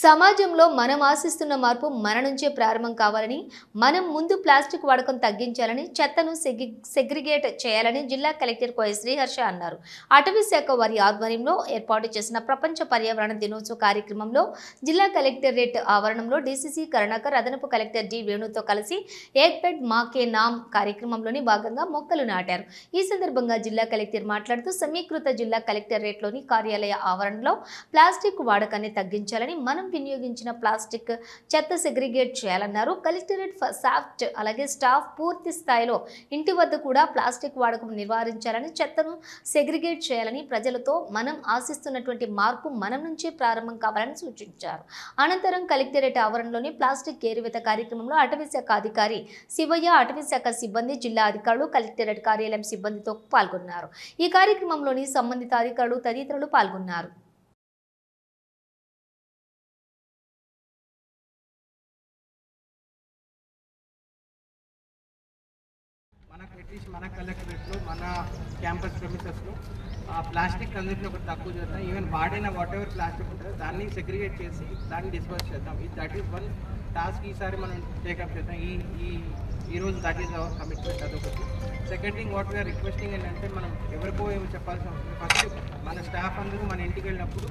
సమాజంలో మనం ఆశిస్తున్న మార్పు మన నుంచే ప్రారంభం కావాలని మనం ముందు ప్లాస్టిక్ వాడకం తగ్గించాలని చెత్తను సెగి సెగ్రిగేట్ చేయాలని జిల్లా కలెక్టర్ కోయ శ్రీహర్ష అన్నారు. అటవీ శాఖ వారి ఆధ్వర్యంలో ఏర్పాటు చేసిన ప్రపంచ పర్యావరణ దినోత్సవ కార్యక్రమంలో జిల్లా కలెక్టరేట్ ఆవరణంలో డీసీసీ కరుణాకర్ అదనపు కలెక్టర్ డి వేణుతో కలిసి ఏక్ బెడ్ మాకే నామ్ కార్యక్రమంలోని భాగంగా మొక్కలు నాటారు. ఈ సందర్భంగా జిల్లా కలెక్టర్ మాట్లాడుతూ సమీకృత జిల్లా కలెక్టరేట్లోని కార్యాలయ ఆవరణలో ప్లాస్టిక్ వాడకాన్ని తగ్గించాలని మనం వినియోగించిన ప్లాస్టిక్ చెత్త సెగ్రిగేట్ చేయాలన్నారు. కలెక్టరేట్ సాఫ్ట్ అలాగే స్టాఫ్ పూర్తి స్థాయిలో ఇంటి వద్ద కూడా ప్లాస్టిక్ వాడకం నివారించాలని చెత్తను సెగ్రిగేట్ చేయాలని ప్రజలతో మనం ఆశిస్తున్నటువంటి మార్పు మనం నుంచే ప్రారంభం కావాలని సూచించారు. అనంతరం కలెక్టరేట్ ఆవరణలోని ప్లాస్టిక్ ఏరివేత కార్యక్రమంలో అటవీ శాఖ అధికారి శివయ్య అటవీ శాఖ సిబ్బంది జిల్లా అధికారులు కలెక్టరేట్ కార్యాలయం సిబ్బందితో పాల్గొన్నారు. ఈ కార్యక్రమంలోని సంబంధిత అధికారులు తదితరులు పాల్గొన్నారు. అట్లీస్ట్ మన కలెక్టరేట్లో మన క్యాంపస్ ప్రెమిసెస్లో ప్లాస్టిక్ కన్సెప్ట్ ఒకటి తక్కువ చేద్దాం ఈవెన్ వాడైన వాట్ ఎవర్ ప్లాస్టిక్ ఉంటుందో దాన్ని సెగ్రిగేట్ చేసి దాన్ని డిస్పోజ్ చేద్దాం. ఇది దట్ ఈస్ వన్ టాస్క్ ఈసారి మనం టేకప్ చేద్దాం. ఈ ఈ ఈరోజు దట్ ఈస్ అవర్ కమిట్మెంట్ అదొకటి. Second thing what we are requesting ఏంటంటే మనం ఎవరికో ఏమి చెప్పాల్సిన అవసరం ఫస్ట్ మన స్టాఫ్ అందరూ మన ఇంటికి వెళ్ళినప్పుడు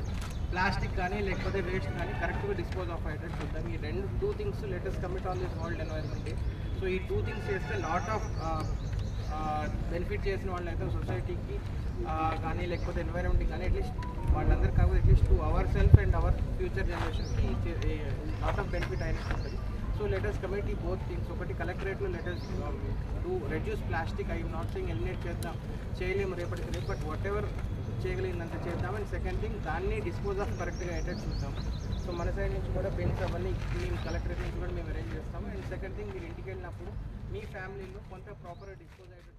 ప్లాస్టిక్ కానీ లేకపోతే వేస్ట్ కానీ కరెక్ట్గా డిస్పోజ్ ఆఫ్ అయ్యేటట్టు చూద్దాం. ఈ రెండు two things latest commit on this world environment so ఈ టూ థింగ్స్ చేస్తే లాట్ ఆఫ్ బెనిఫిట్ చేసిన వాళ్ళు అయితే సొసైటీకి కానీ లేకపోతే ఎన్వైరన్మెంట్కి కానీ అట్లీస్ట్ వాళ్ళందరూ కాకపోతే at least to our self and our future జనరేషన్కి లాట్ ఆఫ్ బెనిఫిట్ అయినట్టు ఉంటుంది. So letters committee both things ఒకటి కలెక్టరేట్లో letters to reduce plastic I not thing eliminate చేద్దాం చేయలేము రేపటికి రేపు బట్ వాట్ ఎవర్ చేయగలిగినంత చేద్దాం. అండ్ సెకండ్ థింగ్ దాన్ని డిస్పోజ్ ఆఫ్ కరెక్ట్గా అయ్యేటట్టు చూద్దాం. మన సైడ్ నుంచి కూడా బెంచ్ అవన్నీ మేము కలెక్టరేట్ నుంచి కూడా మేము అరేంజ్ చేస్తాము. అండ్ సెకండ్ థింగ్ మీరు ఇంటికి వెళ్ళినప్పుడు మీ ఫ్యామిలీలో కొంత ప్రాపర్గా డిస్పోజ్ అయ్యేటట్టు